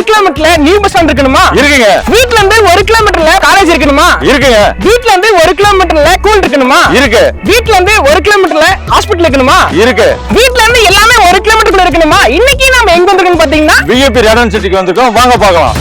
ஒரு கிலோமீட்டர்ல new bus stand இருக்கணுமா? இருக்குங்க. வீட்ல இருந்து ஒரு கிலோமீட்டர்ல காலேஜ் இருக்கணுமா? இருக்குங்க. வீட்ல இருந்து ஒரு கிலோமீட்டர்ல ஸ்கூல் இருக்கணுமா? இருக்கு. வீட்ல இருந்து ஒரு கிலோமீட்டர்ல ஹாஸ்பிட்டல் இருக்கணுமா? இருக்கு. வீட்ல இருந்து எல்லாமே ஒரு கிலோமீட்டருக்குள்ள இருக்கணுமா? இன்னைக்கு நாம எங்க வந்திருக்கோம்னு பாத்தீங்கன்னா பிஜேபி ரேடன் சிட்டிக்கு வந்திருக்கோம். வாங்க பார்க்கலாம்.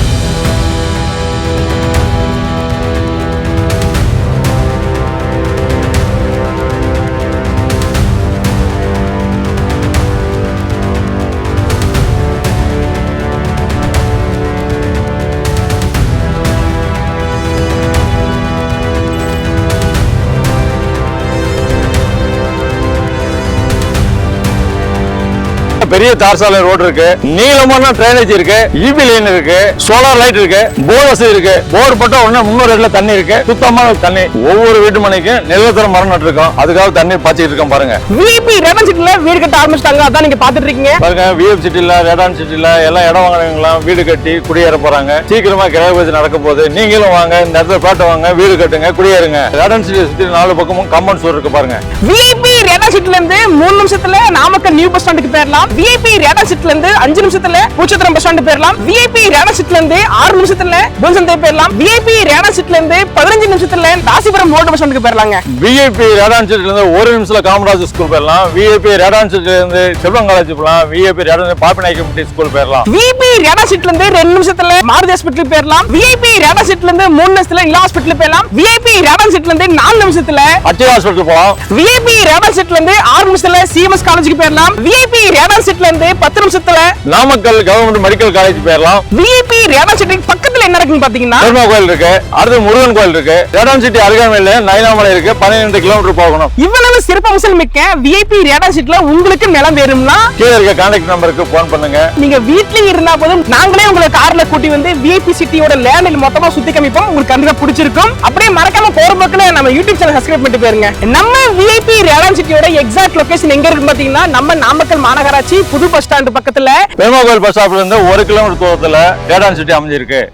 பெரிய தார் சாலை ரோடு இருக்கு. நீளமான டிரைனேஜ் இருக்கு. இபி லைன் இருக்கு. சோலார் லைட் இருக்கு. போர் வசதி இருக்கு. போர் போட்டா உடனே முன்னூறு அடியில் தண்ணி இருக்கு. சுத்தமான தண்ணி. ஒவ்வொரு வீட்டு மனைக்கும் நிலத்தர மரம் நட்டுருக்கோம். அதுக்காக தண்ணி பாய்ச்சிட்டு இருக்கோம் பாருங்க. விஐபி ரேடன் சிட்டில வீடு கட்ட ஆரம்பிச்சிட்டாங்க. அதான் நீங்க பாத்துட்டு இருக்கீங்க. பாருங்க விஎஃப் சிட்டில ரேடான் சிட்டில எல்லாம் இடம் வாங்குறவங்களாம் வீடு கட்டி குடியேற போறாங்க. சீக்கிரமா கிரகபதி நடக்க போகுது. நீங்களும் வாங்க இந்த இடத்துல பேட்டை வாங்க வீடு கட்டுங்க குடியேறுங்க. ரேடான் சிட்டி சுத்தி நாலு பக்கமும் காம்பவுண்ட் சோர் இருக்கு பாருங்க. விஐபி ரேடன் சிட்டில இருந்து மூணு நிமிஷத்துல நாமக்கல் நியூ பஸ் ஸ்டாண்டுக்கு போயிடலாம் விஐபி ரேடன் சிட்டில இருந்து அஞ்சு நிமிஷத்துல பூச்சத்திரம் பஸ் ஸ்டாண்டு போயிடலாம் விஐபி ரேடன் சிட்டில இருந்து ஆறு நிமிஷத்துல பூசந்தை போயிடலாம் விஐபி ரேடன் சிட்டில இருந்து பதினஞ்சு நிமிஷத்துல ராசிபுரம் ரோடு பஸ் ஸ்டாண்டுக்கு போயிடலாங்க விஐபி ரேடான் சிட்டில இருந்து ஒரு நிமிஷத்துல காமராஜ் ஸ்கூல் போயிடலாம் விஐபி ரேடான் சிட்டில இருந்து செல்வம் காலேஜ் போகலாம் விஐபி ரேடான் பாப்பி நாயக்கம்பட்டி ஸ்கூல் போயிடலாம் விஐபி ரேடா சீட்ல இருந்து ரெண்டு நிமிஷத்துல மாருதி ஹாஸ்பிட்டல் போயிடலாம் விஐபி ரேடா சீட்ல இருந்து மூணு நிமிஷத்துல இலா ஹாஸ்பிட்டல் போயிடலாம் விஐபி ரேடா சீட்ல இருந்து நாலு நிமிஷத்துல அச்சை ஹாஸ்பிட்டல் போகலாம் விஐபி ரேடா சீட்ல இருந்து ஆறு நிமிஷத்துல சிஎம்எஸ் காலேஜுக்கு போயிடலாம். விஐபி ரேடா சீட்ல இருந்து பத்து நிமிஷத்துல நாமக்கல் கவர்மெண்ட் மெடிக்கல் காலேஜ் போயிடலாம். விஐபி ரேடா சீட்டுக்கு பக்கத்துல என்ன இருக்குன்னு பாத்தீங்கன்னா பெருமா கோயில் இருக்கு. அடுத்து முருகன் கோயில் இருக்கு. ரேடான் சிட்டி அருகாமையில நயினாமலை இருக்கு. பன்னிரெண்டு கிலோமீட்டர் போகணும். இவ்வளவு சிறப்பம்சம் மிக்க விஐபி ரேடா சீட்ல உங்களுக்கு நிலம் வேணும்னா கீழே இருக்க கான்டாக்ட் நம்பருக்கு போன் பண்ணுங்க. நீங்க வீட்லயே இருந்தா போதும். நாங்களே உங்களை கார்ல கூட்டி வந்து விஐபி சிட்டியோட லேண்டில் மொத்தமா சுத்தி காமிப்போம். உங்களுக்கு கண்டிப்பா பிடிச்சிருக்கும். அப்படியே மறக்காம போற போக்குல நம்ம யூடியூப் சேனல் சப்ஸ்கிரைப் பண்ணிட்டு போயிருங்க. நம்ம விஐபி ரேடான் சிட்டியோட எக்ஸாக்ட் லொகேஷன் எங்க இருக்கு பாத்தீங்கன்னா நம்ம நாமக்கல் மாநகராட்சி புது பஸ் ஸ்டாண்ட் பக்கத்துல. பெருமா கோயில் பஸ் ஸ்டாப்ல இருந்து ஒரு கிலோமீட்டர் தூரத்துல ரேடான் சிட்டி அமைஞ்சிருக்கு.